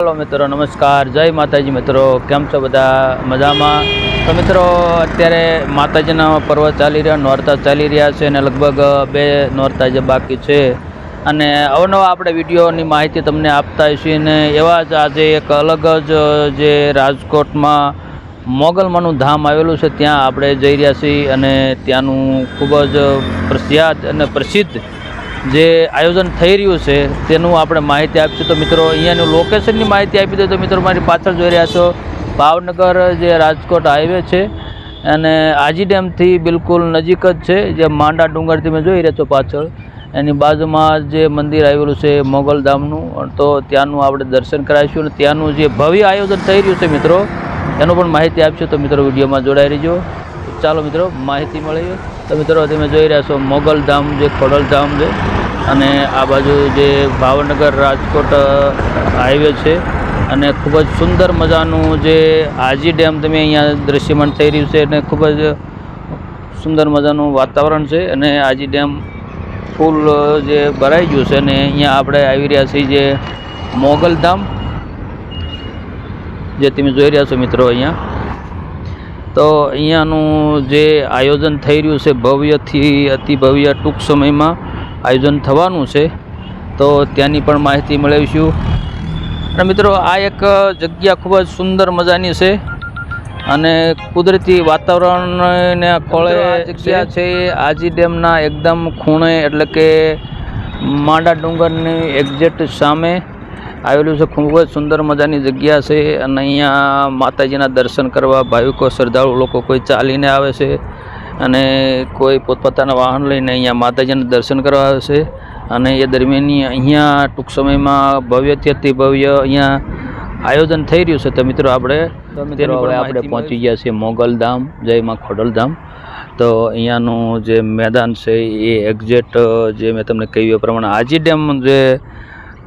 Hello મિત્રો, નમસ્કાર. જય માતાજી મિત્રો. કેમ છો બધા? મજામાં? તો મિત્રો, અત્યારે માતાજીના પર્વ ચાલી રહ્યા, નોરતા ચાલી રહ્યા છે અને લગભગ બે નોરતા જે બાકી છે. અને અવનવા આપણે વિડીયોની માહિતી તમને આપતા છીએ ને એવા જ આજે એક અલગ જ જે રાજકોટમાં મોગલમાનું ધામ આવેલું છે, ત્યાં આપણે જઈ રહ્યા છીએ અને ત્યાંનું ખૂબ જ પ્રખ્યાત અને પ્રસિદ્ધ જે આયોજન થઈ રહ્યું છે, તેનું આપણે માહિતી આપીશું. તો મિત્રો, અહીંયાનું લોકેશનની માહિતી આપી દો. તો મિત્રો, મારી પાછળ જોઈ રહ્યા છો, ભાવનગર જે રાજકોટ હાઈવે છે. અને આજી ડેમથી બિલકુલ નજીક જ છે, જે માંડા ડુંગરથી મેં જોઈ રહ્યા છો પાછળ. એની બાજુમાં જે મંદિર આવેલું છે મોગલધામનું તો ત્યાંનું આપણે દર્શન કરાવીશું. અને ત્યાંનું જે ભવ્ય આયોજન થઈ રહ્યું છે મિત્રો, એનું પણ માહિતી આપશું. તો મિત્રો, વિડીયોમાં જોડાઈ રહીજો. ચાલો મિત્રો, માહિતી મળી તો મિત્રો તમે જોઈ રહ્યા છો મોગલધામ જે ખોડલધામ છે. અને આ બાજુ જે ભાવનગર રાજકોટ હાઈવે છે. અને ખૂબ જ સુંદર મજાનું જે આજી ડેમ તમે અહીંયા દૃશ્યમાન થઈ રહ્યું છે અને ખૂબ જ સુંદર મજાનું વાતાવરણ છે. અને આજી ડેમ ફૂલ જે ભરાઈ ગયું છે અને અહીંયા આપણે આવી રહ્યા છીએ જે મોગલધામ જે તમે જોઈ રહ્યા છો મિત્રો અહીંયા. તો અહીંયાનું જે આયોજન થઈ રહ્યું છે ભવ્યથી અતિ ભવ્ય ટૂંક સમયમાં આયોજન થવાનું છે. તો ત્યાંની પણ માહિતી મેળવીશું. અને મિત્રો આ એક જગ્યા ખૂબ જ સુંદર મજાની છે અને કુદરતી વાતાવરણને ખોળે જગ્યા છે આજી ડેમના એકદમ ખૂણે એટલે કે માંડા ડુંગરની એક્ઝેક્ટ સામે. આવેલું છે ખૂબ જ સુંદર મજાની જગ્યા છે અને અહીંયા માતાજીના દર્શન કરવા ભાવિકો શ્રદ્ધાળુ લોકો કોઈ ચાલીને આવે છે અને કોઈ પોતપોતાના વાહન લઈને અહીંયા માતાજીના દર્શન કરવા આવે છે અને એ દરમિયાન અહીંયા ટૂંક સમયમાં ભવ્યથી અતિ ભવ્ય અહીંયા આયોજન થઈ રહ્યું છે. તો મિત્રો આપણે મિત્રો હવે આપણે પહોંચી ગયા છીએ મોગલધામ જય માં ખોડલધામ તો અહીંયાનું જે મેદાન છે એ એક્ઝેક્ટ જે મેં તમને કહ્યું એ પ્રમાણે આજી ડેમ જે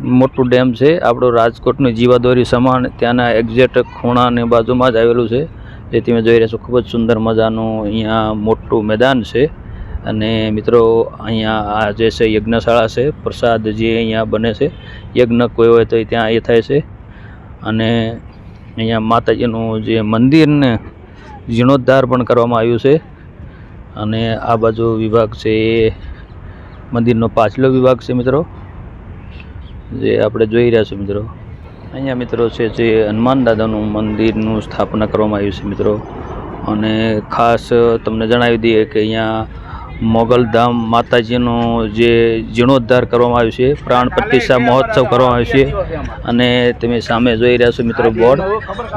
મોટું ડેમ છે. આપણું રાજકોટનું જીવાદોરી સમાન ત્યાંના એક્ઝેક્ટ ખૂણાની બાજુમાં જ આવેલું છે. જે તમે જોઈ રહ્યા છો, ખૂબ જ સુંદર મજાનું અહીંયા મોટું મેદાન છે. અને મિત્રો, અહીંયા આ જે છે, યજ્ઞશાળા છે, પ્રસાદ જે અહીંયા બને છે, યજ્ઞ કોઈ હોય તો ત્યાં એ થાય છે. અને અહીંયા માતાજીનું જે મંદિરને જીર્ણોદ્ધાર પણ કરવામાં આવ્યું છે. અને આ બાજુ વિભાગ છે એ મંદિરનો પાછલો વિભાગ છે મિત્રો. જે આપણે જોઈ રહ્યા છીએ મિત્રો. અહીંયા મિત્રો છે જે હનુમાન દાદાનું મંદિરનું સ્થાપના કરવામાં આવ્યું છે મિત્રો. અને ખાસ તમને જણાવી દઈએ કે અહીંયા મોગલધામ માતાજીનો જે જીર્ણોદ્ધાર કરવામાં આવ્યો છે, પ્રાણ પ્રતિષ્ઠા મહોત્સવ કરવામાં આવ્યો છે. અને તમે સામે જોઈ રહ્યા છો મિત્રો બોર્ડ,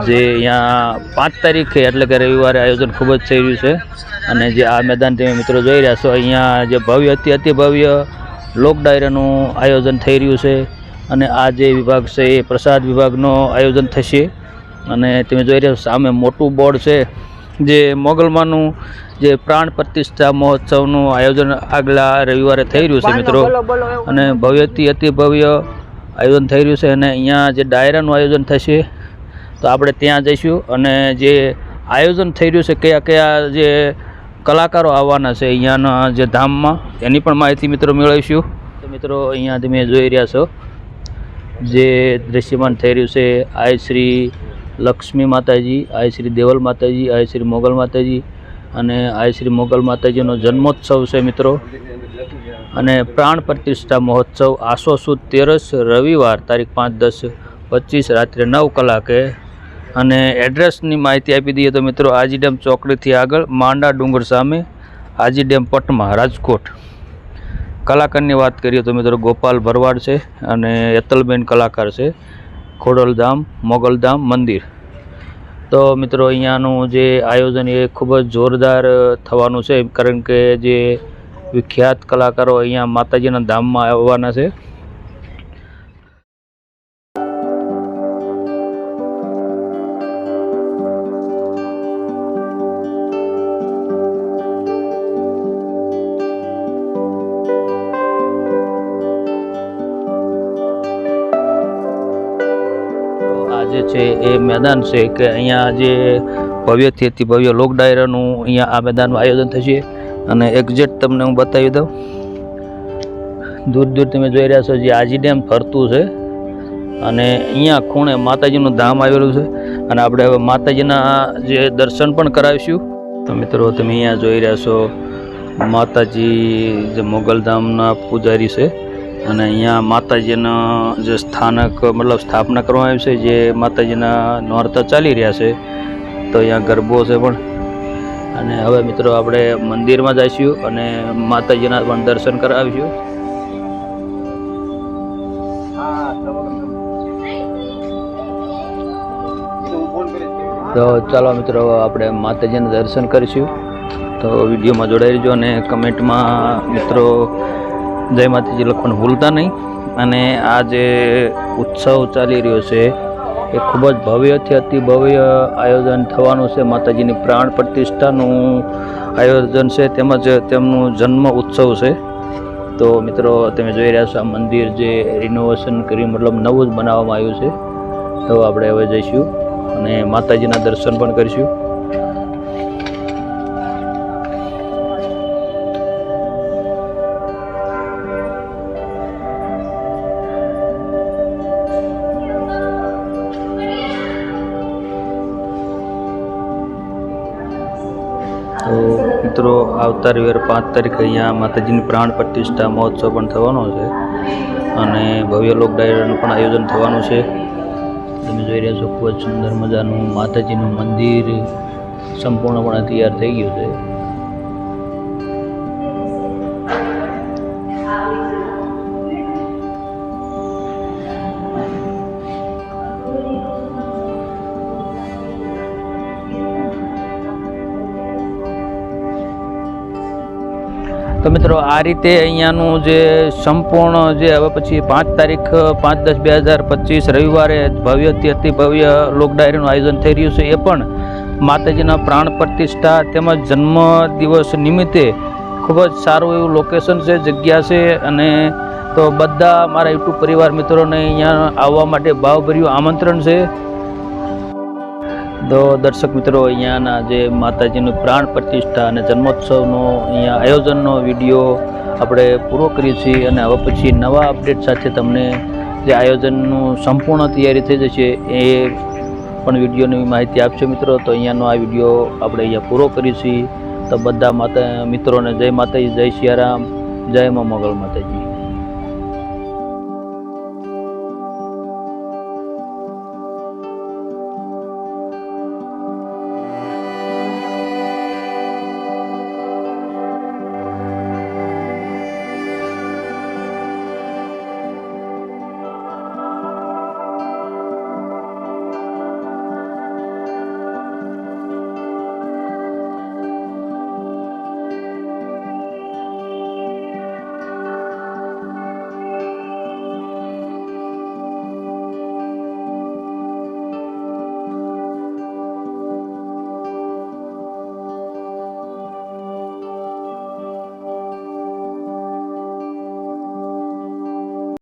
જે અહીંયા પાંચ તારીખે એટલે કે રવિવારે આયોજન ખૂબ જ થઈ રહ્યું છે. અને જે આ મેદાન તમે મિત્રો જોઈ રહ્યા છો, અહીંયા જે ભવ્ય, અતિ અતિ ભવ્ય લોક ડાયરાનું આયોજન થઈ રહ્યું છે. અને આ જે વિભાગ છે એ પ્રસાદ વિભાગનું આયોજન થશે. અને તમે જોઈ રહ્યા છો સામે મોટું બોર્ડ છે જે મોગલમાનું જે પ્રાણ પ્રતિષ્ઠા મહોત્સવનું આયોજન આગલા રવિવારે થઈ રહ્યું છે મિત્રો. અને ભવ્યથી અતિ ભવ્ય આયોજન થઈ રહ્યું છે અને અહીંયા જે ડાયરાનું આયોજન થશે તો આપણે ત્યાં જઈશું. અને જે આયોજન થઈ રહ્યું છે કયા કયા જે કલાકારો આવવાના છે અહીંયાના જે ધામમાં એની પણ માહિતી મિત્રો મેળવીશું. તો મિત્રો અહીંયા તમે જોઈ રહ્યા છો જે દ્રશ્યમાન થઈ રહ્યું છે, આય શ્રી લક્ષ્મી માતાજી, આય શ્રી દેવલ માતાજી, આય શ્રી મોગલ માતાજી અને આય શ્રી મોગલ માતાજીનો જન્મોત્સવ છે મિત્રો. અને પ્રાણ પ્રતિષ્ઠા મહોત્સવ આસો સુદ તેરસ રવિવાર તારીખ પાંચ દસ પચીસ રાત્રે નવ કલાકે. અને એડ્રેસની માહિતી આપી દઈએ તો મિત્રો આજી ડેમ ચોકડીથી આગળ માંડા ડુંગર સામે આજી ડેમ પટમાં રાજકોટ. કલાકારની વાત કરીએ તો મિત્રો ગોપાલ ભરવાડ છે અને એતલબેન કલાકાર છે. ખોડલધામ, મોગલધામ મંદિર. તો મિત્રો અહીંયાનું જે આયોજન એ ખૂબ જ જોરદાર થવાનું છે. કારણ કે જે વિખ્યાત કલાકારો અહીંયા માતાજીના ધામમાં આવવાના છે. જે છે એ મેદાન છે કે અહીંયા જે ભવ્યથી અતિ ભવ્ય લોક ડાયરાનું અહીંયા આ મેદાનમાં આયોજન થશે. અને એક્ઝેક્ટ તમને હું બતાવી દઉં. દૂર દૂર તમે જોઈ રહ્યા છો જે આજી ડેમ ફરતું છે. અને અહીંયા ખૂણે માતાજીનું ધામ આવેલું છે. અને આપણે હવે માતાજીના જે દર્શન પણ કરાવીશું. તો મિત્રો, તમે અહીંયા જોઈ રહ્યા છો માતાજી જે મોગલધામના પૂજારી છે. અને અહીંયા માતાજીના જે સ્થાનક, મતલબ સ્થાપના કરવામાં આવી છે, જે માતાજીના નોરતા ચાલી રહ્યા છે, તો અહીંયા ગરબો છે પણ. અને હવે મિત્રો આપણે મંદિરમાં જઈશું અને માતાજીના પણ દર્શન કરાવીશું. તો ચાલો મિત્રો, આપણે માતાજીના દર્શન કરીશું. તો વિડીયોમાં જોડાઈ રહેજો અને કમેન્ટમાં મિત્રો જય માતાજી લખવાનું ભૂલતા નહીં. અને આ જે ઉત્સવ ચાલી રહ્યો છે, એ ખૂબ જ ભવ્યથી અતિ ભવ્ય આયોજન થવાનું છે. માતાજીની પ્રાણ પ્રતિષ્ઠાનું આયોજન છે, તેમજ તેમનું જન્મ ઉત્સવ છે. તો મિત્રો, તમે જોઈ રહ્યા છો આ મંદિર જે રિનોવેશન કરી મતલબ નવું જ બનાવવામાં આવ્યું છે. તો આપણે હવે જઈશું અને માતાજીના દર્શન પણ કરીશું. તો મિત્રો, આવતા રવિવાર પાંચ તારીખ અહીંયા માતાજીની પ્રાણ પ્રતિષ્ઠા મહોત્સવ પણ થવાનો છે અને ભવ્ય લોક ડાયરાનું પણ આયોજન થવાનું છે. તમે જોઈ રહ્યા છો, ખૂબ જ સુંદર મજાનું માતાજીનું મંદિર સંપૂર્ણપણે તૈયાર થઈ ગયું છે. તો મિત્રો, આ રીતે અહીંયાનું જે સંપૂર્ણ જે હવે પછી પાંચ તારીખ, પાંચ દસ બે હજાર પચીસ રવિવારે ભવ્ય અતિ ભવ્ય લોક ડાયરીનું આયોજન થઈ રહ્યું છે. એ પણ માતાજીના પ્રાણ પ્રતિષ્ઠા તેમજ જન્મ દિવસ નિમિત્તે ખૂબ જ સારું એવું લોકેશન છે, જગ્યા છે અને તો બધા મારા યુટ્યુબ પરિવાર મિત્રોને અહીંયા આવવા માટે ભાવભર્યું આમંત્રણ છે. તો દર્શક મિત્રો, અહીંયાના જે માતાજીનું પ્રાણ પ્રતિષ્ઠા અને જન્મોત્સવનો અહીંયા આયોજનનો વીડિયો આપણે પૂરો કરીએ છીએ અને હવે પછી નવા અપડેટ સાથે તમને જે આયોજનનું સંપૂર્ણ તૈયારી થઈ જશે એ પણ વિડીયોની માહિતી આપશે મિત્રો. તો અહીંયાનો આ વીડિયો આપણે અહીંયા પૂરો કરીશું તો બધા માતા મિત્રોને જય માતાજી, જય સિયારામ, જય મા મોગલ માતાજી.